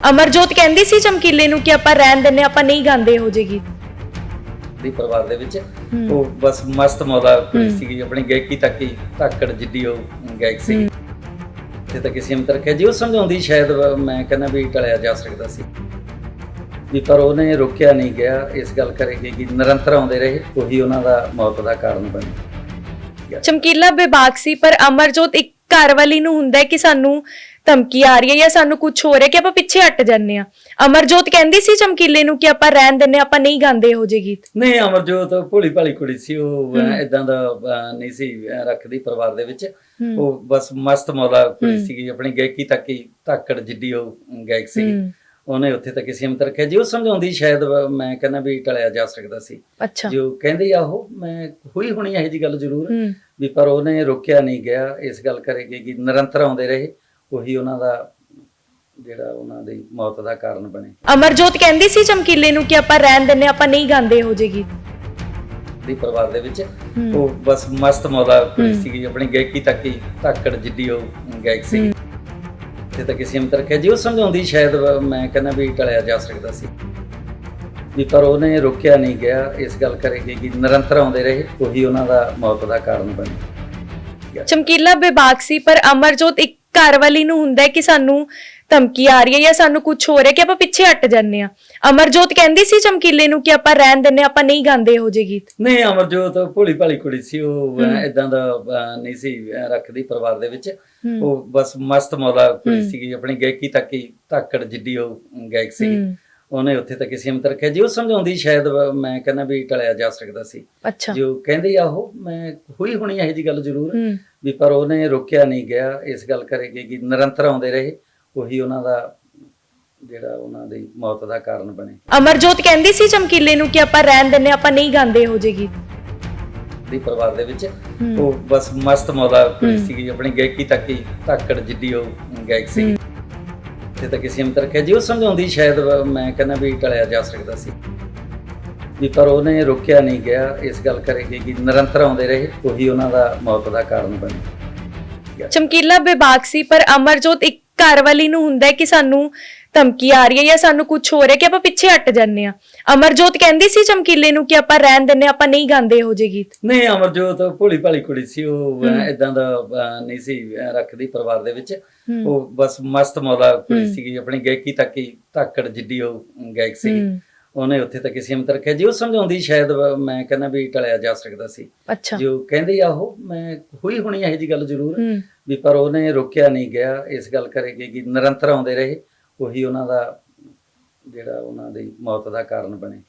ਅਮਰਜੋਤ ਕਹਿੰਦੀ ਸੀ ਚਮਕੀਲੇ ਨੂੰ ਕਿ ਆਪਾਂ ਰਹਿਣ ਦਿੰਨੇ ਆਪਾਂ ਨਹੀਂ ਗਾਉਂਦੇ ਇਹੋ ਜਿਹੇ ਗੀਤ। ਦੀ ਪਰਿਵਾਰ ਦੇ ਵਿੱਚ। ਉਹ ਬਸ ਮਸਤ ਮੌਲਾ ਕੁੜੀ। ਸੀਗੀ ਆਪਣੀ ਗਾਇਕੀ ਤੱਕ ਹੀ ਧਾਕੜ ਜਿੱਡੀ ਉਹ ਗਾਇਕ ਸੀ ਤੇ ਤਾਂ ਕਿਸੇ ਅੰਤਰ ਰੱਖਿਆ ਜੀ ਉਹ ਸਮਝਾਉਂਦੀ ਸ਼ਾਇਦ ਮੈਂ ਕਹਿੰਦਾ ਵੀ ਟਲਿਆ ਜਾ ਸਕਦਾ ਸੀ। ਵੀ ਪਰ ਉਹਨੇ ਰੋਕਿਆ ਨਹੀਂ ਗਿਆ ਇਸ ਗੱਲ ਕਰੇਗੀ ਕਿ ਨਿਰੰਤਰ ਆਉਂਦੇ ਰਹੇ ਉਹੀ ਉਹਨਾਂ ਦਾ ਮੌਤ ਦਾ ਕਾਰਨ ਬਣੇ। ਚਮਕੀਲਾ ਬੇਬਾਕ ਸੀ ਪਰ ਅਮਰਜੋਤ ਇੱਕ ਘਰ ਵਾਲੀ ਨੂੰ ਹੁੰਦਾ ਹੈ ਕਿ ਸਾਨੂੰ ਧਮਕੀ ਆ ਰਹੀ ਹੈ ਜਾਂ ਸਾਨੂੰ ਕੁਝ ਹੋ ਰਿਹਾ ਕਿ ਆਪਾਂ ਪਿੱਛੇ ਹਟ ਜਾਂਦੇ ਆ ਅਮਰਜੋਤ ਕਹਿੰਦੀ ਸੀ ਚਮਕੀਲੇ ਨੂੰ ਕਿ ਆਪਾਂ ਰਹਿਣ ਦਿੰਨੇ ਆਪਾਂ ਨਹੀਂ ਗਾਉਂਦੇ ਇਹੋ ਜਿਹੇ ਗੀਤ। ਨਹੀਂ ਅਮਰਜੋਤ ਭੋਲੀ ਭਾਲੀ ਕੁੜੀ ਸੀ ਉਹ। ਇਦਾਂ ਦਾ ਨਹੀਂ ਸੀ ਰੱਖਦੀ ਪਰਿਵਾਰ ਦੇ ਵਿੱਚ। ਉਹ ਬਸ ਮਸਤ ਮੌਲਾ ਕੁੜੀ। ਸੀਗੀ ਆਪਣੀ ਗਾਇਕੀ ਤੱਕ ਹੀ ਧਾਕੜ ਜਿੱਡੀ ਉਹ ਗਾਇਕ ਸੀ। ਉਹਨੇ ਉੱਥੇ ਤੱਕ ਸੀਮਤ ਰੱਖਿਆ। ਜੀ ਉਹ ਸਮਝਾਉਂਦੀ ਸ਼ਾਇਦ ਮੈਂ ਕਹਿੰਦਾ ਵੀ ਟਲਿਆ ਜਾ ਸਕਦਾ ਸੀ। ਜੋ ਕਹਿੰਦੇ ਆ ਉਹ ਮੈਂ ਹੋਈ ਹੋਣੀ ਇਹੋ ਜੀ ਗੱਲ ਜ਼ਰੂਰ ਵੀ ਪਰ ਉਹਨੇ ਰੋਕਿਆ ਨਹੀਂ ਗਿਆ ਇਸ ਗੱਲ ਕਰੇਗੀ ਕਿ ਨਿਰੰਤਰ ਆਉਂਦੇ ਰਹੇ। ਉਹੀ ਉਹਨਾਂ ਦਾ ਜਿਹੜਾ ਉਹਨਾਂ ਦੀ ਮੌਤ ਦਾ ਕਾਰਨ ਬਣੇ ਅਮਰਜੋਤ ਕਹਿੰਦੀ ਸੀ ਚਮਕੀਲੇ ਨੂੰ ਕਿ ਆਪਾਂ ਰਹਿਣ ਦਿੰਨੇ ਆਪਾਂ ਨਹੀਂ ਗਾਉਂਦੇ ਜਿਹੇ ਗੀਤ ਦੀ ਪਰਿਵਾਰ ਦੇ ਵਿੱਚ ਹੂੰ। ਉਹ ਬਸ ਮਸਤ ਮੌਲਾ ਕੁੜੀ ਹੂੰ। ਸੀਗੀ ਆਪਣੀ ਗਾਇਕੀ ਤੱਕ ਹੀ ਧਾਕੜ ਜਿੱਡੀ ਉਹ ਗਾਇਕ ਸੀ ਹੂੰ। ਤੇ ਤਾਂ ਕਿਸੇ ਅੰਤਰ ਰੱਖਿਆ ਜੀ ਉਹ ਸਮਝਾਉਂਦੀ ਸ਼ਾਇਦ ਮੈਂ ਕਹਿੰਦਾ ਵੀ ਟਲਿਆ ਜਾ ਸਕਦਾ ਸੀ ਵੀ ਪਰ ਉਹਨੇ ਰੋਕਿਆ ਨਹੀਂ ਗਿਆ ਇਸ ਗੱਲ ਕਰੇਗੀ ਕਿ ਨਿਰੰਤਰ ਆਉਂਦੇ ਰਹੇ ਉਹੀ ਉਹਨਾਂ ਦਾ ਮੌਤ ਦਾ ਕਾਰਨ ਬਣੇ ਚਮਕੀਲਾ ਬੇਬਾਕ ਸੀ ਪਰ ਅਮਰਜੋਤ ਇੱਕ ਘਰ ਵਾਲੀ ਨੂੰ ਹੁੰਦਾ ਹੈ ਕਿ ਸਾਨੂੰ ਧਮਕੀ ਆ ਰਹੀ ਹੈ ਜਾਂ ਸਾਨੂੰ ਕੁਝ ਹੋ ਰਿਹਾ ਕਿ ਆਪਾਂ ਪਿੱਛੇ ਹਟ ਜਾਂਦੇ ਆ ਅਮਰਜੋਤ ਕਹਿੰਦੀ ਸੀ ਚਮਕੀਲੇ ਨੂੰ ਕਿ ਆਪਾਂ ਰਹਿਣ ਦਿੰਨੇ ਆਪਾਂ ਨਹੀਂ ਗਾਉਂਦੇ ਇਹੋ ਜਿਹੇ ਗੀਤ ਨਹੀਂ ਅਮਰਜੋਤ ਭੋਲੀ ਭਾਲੀ ਕੁੜੀ ਸੀ ਉਹ। ਇਦਾਂ ਦਾ ਨਹੀਂ ਸੀ ਰੱਖਦੀ ਪਰਿਵਾਰ ਦੇ ਵਿੱਚ। ਉਹ ਬਸ ਮਸਤ ਮੌਲਾ ਕੁੜੀ। ਸੀਗੀ ਆਪਣੀ ਗਾਇਕੀ ਤੱਕ ਹੀ ਧਾਕੜ ਜਿੱਡੀ ਉਹ ਗਾਇਕ ਸੀ। ਉਹਨੇ ਉੱਥੇ ਤੱਕ ਸੀਮਤ ਰੱਖਿਆ। ਜੀ ਉਹ ਸਮਝਾਉਂਦੀ ਸ਼ਾਇਦ ਮੈਂ ਕਹਿੰਦਾ ਵੀ ਟਲਿਆ ਜਾ ਸਕਦਾ ਸੀ। ਅੱਛਾ। ਜੋ ਕਹਿੰਦੇ ਆ ਉਹ ਮੈਂ ਹੋਈ ਹੋਣੀ ਇਹੋ ਜੀ ਗੱਲ ਜ਼ਰੂਰ। ਹੂੰ। ਵੀ ਪਰ ਉਹਨੇ ਰੋਕਿਆ ਨਹੀਂ ਗਿਆ। ਇਸ ਗੱਲ ਕਰੇਗੀ ਕਿ ਨਿਰੰਤਰ ਆਉਂਦੇ ਰਹੇ ਉਹੀ ਉਹਨਾਂ ਦਾ ਜਿਹੜਾ ਉਹਨਾਂ ਦੀ ਮੌਤ ਦਾ ਕਾਰਨ ਬਣੇ। ਅਮਰਜੋਤ ਕਹਿੰਦੀ ਸੀ ਚਮਕੀਲੇ ਨੂੰ ਕਿ ਆਪਾਂ ਰਹਿਣ ਦਿੰਨੇ ਆਪਾਂ ਨਹੀਂ ਗਾਉਂਦੇ ਇਹੋ ਜਿਹੇ ਗੀਤ। ਦੀ ਪਰਿਵਾਰ ਦੇ ਵਿੱਚ। ਹੂੰ। ਉਹ ਬਸ ਮਸਤ ਮੌਲਾ ਹੂੰ। ਸੀਗੀ ਆਪਣੀ ਗਾਇਕੀ ਤੱਕ ਹੀ ਧਾਕੜ ਜਿੱਡੀ ਉਹ ਗਾਇਕ ਸੀ ਹੂੰ। ਤੇ ਤਾਂ ਕਿਸੇ ਅੰਤਰ ਰੱਖਿਆ। ਜੀ ਉਹ ਸਮਝਾਉਂਦੀ ਸ਼ਾਇਦ ਮੈਂ ਕਹਿੰਦਾ ਵੀ ਟਲਿਆ ਜਾ ਸਕਦਾ ਸੀ। ਵੀ ਪਰ ਉਹਨੇ ਰੋਕਿਆ ਨਹੀਂ ਗਿਆ, ਇਸ ਗੱਲ ਕਰੇਗੀ ਕਿ ਨਿਰੰਤਰ ਆਉਂਦੇ ਰਹੇ, ਉਹੀ ਉਹਨਾਂ ਦਾ ਮੌਤ ਦਾ ਕਾਰਨ ਬਣੇ। ਚਮਕੀਲਾ ਬੇਬਾਕ ਸੀ, ਪਰ ਅਮਰਜੋਤ ਇੱਕ ਘਰ ਵਾਲੀ ਨੂੰ ਹੁੰਦਾ ਕਿ ਸਾਨੂੰ ਧਮਕੀ ਆ ਰਹੀ ਹੈ ਜਾਂ ਸਾਨੂੰ ਕੁਝ ਹੋ ਰਿਹਾ ਕਿ ਆਪਾਂ ਪਿੱਛੇ ਹਟ ਜਾਂਦੇ ਆ ਅਮਰਜੋਤ ਕਹਿੰਦੀ ਸੀ ਚਮਕੀਲੇ ਨੂੰ ਕਿ ਆਪਾਂ ਰਹਿਣ ਦਿੰਨੇ ਆਪਾਂ ਨਹੀਂ ਗਾਉਂਦੇ ਇਹੋ ਜਿਹੇ ਗੀਤ ਨਹੀਂ ਅਮਰਜੋਤ ਭੋਲੀ ਭਾਲੀ ਕੁੜੀ ਸੀ ਉਹ ਹੂੰ। ਇਦਾਂ ਦਾ ਅਹ, ਨਹੀਂ ਸੀ ਅਹ, ਰੱਖਦੀ ਪਰਿਵਾਰ ਦੇ ਵਿੱਚ ਹੂੰ। ਉਹ ਬਸ ਮਸਤ ਮੌਲਾ ਕੁੜੀ ਹੂੰ। ਸੀਗੀ ਆਪਣੀ ਗਾਇਕੀ ਤੱਕ ਹੀ ਧਾਕੜ ਜਿੱਡੀ ਉਹ ਗਾਇਕ ਸੀ ਹੂੰ। ਉਹਨੇ ਉੱਥੇ ਤੱਕ ਸੀਮਤ ਰੱਖਿਆ ਜੀ ਉਹ ਸਮਝਾਉਂਦੀ ਸ਼ਾਇਦ ਮੈਂ ਕਹਿੰਦਾ ਵੀ ਟਲਿਆ ਜਾ ਸਕਦਾ ਸੀ ਅੱਛਾ ਜੋ ਕਹਿੰਦੇ ਆ ਉਹ ਮੈਂ ਹੋਈ ਹੋਣੀ ਇਹੋ ਜੀ ਗੱਲ ਜ਼ਰੂਰ ਹੂੰ ਵੀ ਪਰ ਉਹਨੇ ਰੋਕਿਆ ਨਹੀਂ ਗਿਆ ਇਸ ਗੱਲ ਕਰੇਗੀ ਕਿ ਨਿਰੰਤਰ ਆਉਂਦੇ ਰਹੇ ਉਹੀ ਉਹਨਾਂ ਦਾ ਜਿਹੜਾ ਉਹਨਾਂ ਦੀ ਮੌਤ ਦਾ ਕਾਰਨ ਬਣੇ।